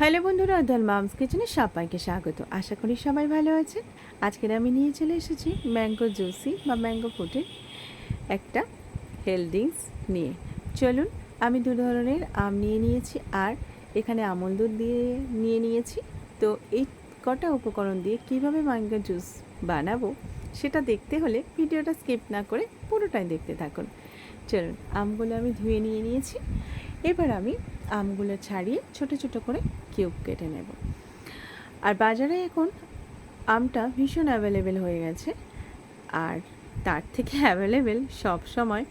Hello বন্ধুরা অর্ধাল mum's কিচেনে সবাইকে স্বাগত। আশা করি সবাই ভালো আছেন। আজকের আমি নিয়ে চলে এসেছি ম্যাঙ্গো জুসি বা ম্যাঙ্গো ফুটের একটা হেলদিংস নিয়ে। চলুন, আমি দু ধরনের আম নিয়ে নিয়েছি আর এখানে আমল দুধ দিয়ে নিয়ে নিয়েছি। তো এই কটা উপকরণ দিয়ে কীভাবে ম্যাঙ্গো জুস বানাবো সেটা দেখতে হলে ভিডিওটা স্কিপ না করে পুরোটাই দেখতে থাকুন। চলুন, আমগুলো আমি ধুয়ে নিয়ে নিয়েছি। এবার আমি আমগুলো ছাড়িয়ে ছোট ছোট করে কিউব কেটে নেব। আর বাজারে এখন আমটা ভীষণ অ্যাভেলেবেল হয়ে গেছে। আর তার থেকে অ্যাভেলেবেল সব সময়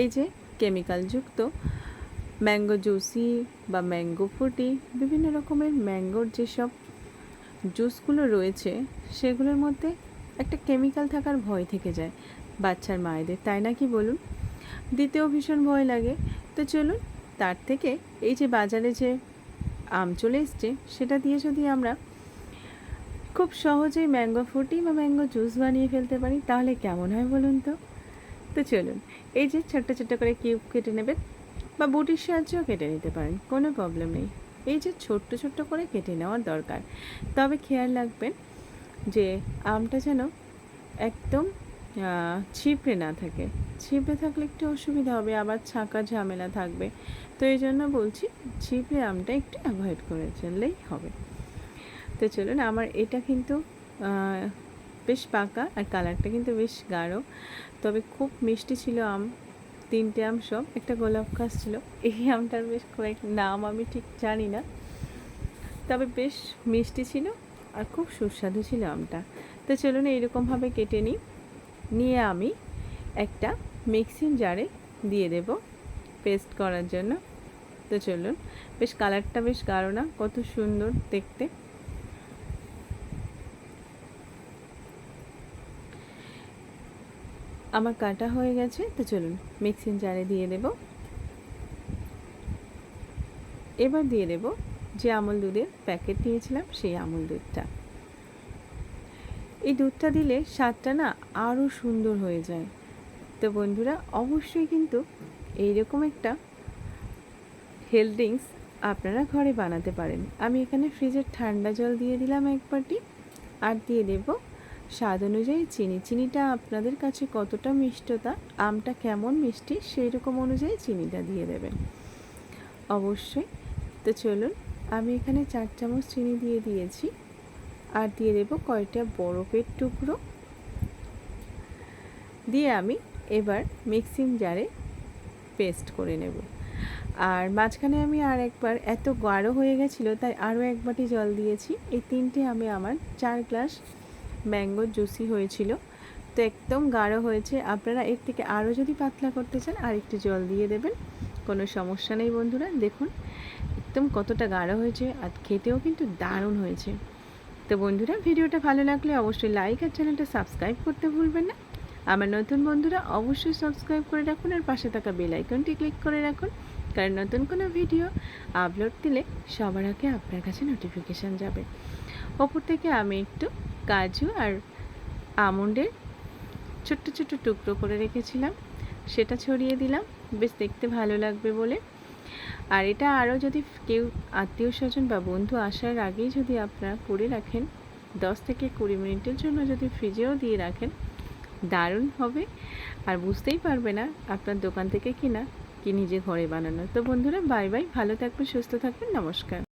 এই যে কেমিক্যালযুক্ত ম্যাঙ্গো জুসি বা ম্যাঙ্গো ফুটি বিভিন্ন রকমের ম্যাঙ্গোর যেসব জুসগুলো রয়েছে, সেগুলোর মধ্যে একটা কেমিক্যাল থাকার ভয় থেকে যায় বাচ্চার মায়েদের। তাই না কি বলুন? দিতেও ভীষণ ভয় লাগে। তো চলুন, তার থেকে এই যে বাজারে যে আম চলে এসছে, সেটা দিয়ে যদি আমরা খুব সহজেই ম্যাঙ্গো ফুটি বা ম্যাঙ্গো জুস বানিয়ে ফেলতে পারি, তাহলে কেমন হয় বলুন তো? তো চলুন, এই যে ছোট্ট ছোট্ট করে কিউব কেটে নেবেন বা বুটির সাহায্যেও কেটে নিতে পারেন, কোনো প্রবলেম নেই। এই যে ছোট্ট ছোট্ট করে কেটে নেওয়ার দরকার। তবে খেয়াল রাখবেন যে আমটা যেন একদম ছিপড়ে না থাকে। ছিপড়ে থাকলে একটু অসুবিধা হবে, আবার ছাঁকা ঝামেলা থাকবে। তো এই জন্য বলছি, ছিপড়ে আমটা একটু অ্যাভয়েড করে চললেই হবে। তো চলুন, আমার এটা কিন্তু বেশ পাকা আর কালারটা কিন্তু বেশ গাঢ়। তবে খুব মিষ্টি ছিল আম, তিনটে আম সব, একটা গোলাপ গাছ ছিল। এই আমটার বেশ কয়েক নাম আমি ঠিক জানি না। তবে বেশ মিষ্টি ছিল আর খুব সুস্বাদু ছিল আমটা। তো চলুন, এইরকমভাবে কেটে নিই। নিয়ে আমি একটা মিক্সিং জারে দিয়ে দেব পেস্ট করার জন্য। তো চলুন, বেশ কালারটা বেশ গাঢ় না, কত সুন্দর দেখতে। আমার কাটা হয়ে গেছে, তো চলুন মিক্সিং জারে দিয়ে দেব। এবার দিয়ে দেব যে আমল দুধের প্যাকেট নিয়েছিলাম, সেই আমল দুধটা। এই দুধটা দিলে স্বাদটা না আরও সুন্দর হয়ে যায়। তো বন্ধুরা, অবশ্যই কিন্তু এইরকম একটা হেলথ ড্রিঙ্কস আপনারা ঘরে বানাতে পারেন। আমি এখানে ফ্রিজের ঠান্ডা জল দিয়ে দিলাম এক বাটি আর দিয়ে দেব স্বাদ অনুযায়ী চিনি। চিনিটা আপনাদের কাছে কতটা মিষ্টতা, আমটা কেমন মিষ্টি সেই রকম অনুযায়ী চিনিটা দিয়ে দেবেন। অবশ্যই, তো চলুন, আমি এখানে চার চামচ চিনি দিয়ে দিয়েছি। আর দিয়ে দেবো কয়টা বরফের টুকরো। দিয়ে আমি এবার মিক্সিং জারে পেস্ট করে নেব। আর মাঝখানে আমি আর একবার এত গাঢ় হয়ে গেছিল, তাই আরও এক বাটি জল দিয়েছি। এই তিনটে আমি আমার চার গ্লাস ম্যাঙ্গো জুসি হয়েছিল। তো একদম গাঢ় হয়েছে। আপনারা এর থেকে আরও যদি পাতলা করতে চান আর একটু জল দিয়ে দেবেন। কোনো সমস্যা নেই বন্ধুরা। দেখুন, একদম কতটা গাঢ় হয়েছে আর খেতেও কিন্তু দারুণ হয়েছে। তো বন্ধুরা, ভিডিওটা ভালো লাগলে অবশ্যই লাইক আর চ্যানেলটা সাবস্ক্রাইব করতে ভুলবেন না। আমার নতুন বন্ধুরা অবশ্যই সাবস্ক্রাইব করে রাখুন আর পাশে থাকা বেল আইকনটি ক্লিক করে রাখুন। কারণ নতুন কোনো ভিডিও আপলোড দিলে সবার আগে আপনার কাছে নোটিফিকেশান যাবে। ওপর থেকে আমি একটু কাজু আর আমন্ডের ছোট্ট ছোট্ট টুকরো করে রেখেছিলাম। সেটা ছড়িয়ে দিলাম। বেশ দেখতে ভালো লাগবে বলে। আর এটা আরও যদি কেউ আত্মীয় স্বজন বা বন্ধু আসার আগেই যদি আপনারা করে রাখেন, দশ থেকে কুড়ি মিনিটের জন্য যদি ফ্রিজেও দিয়ে রাখেন দারুণ হবে। আর বুঝতেই পারবে না আপনার দোকান থেকে কিনা, কি নিজে ঘরে বানানো। তো বন্ধুরা, বাই বাই, ভালো থাকবেন, সুস্থ থাকবেন, নমস্কার।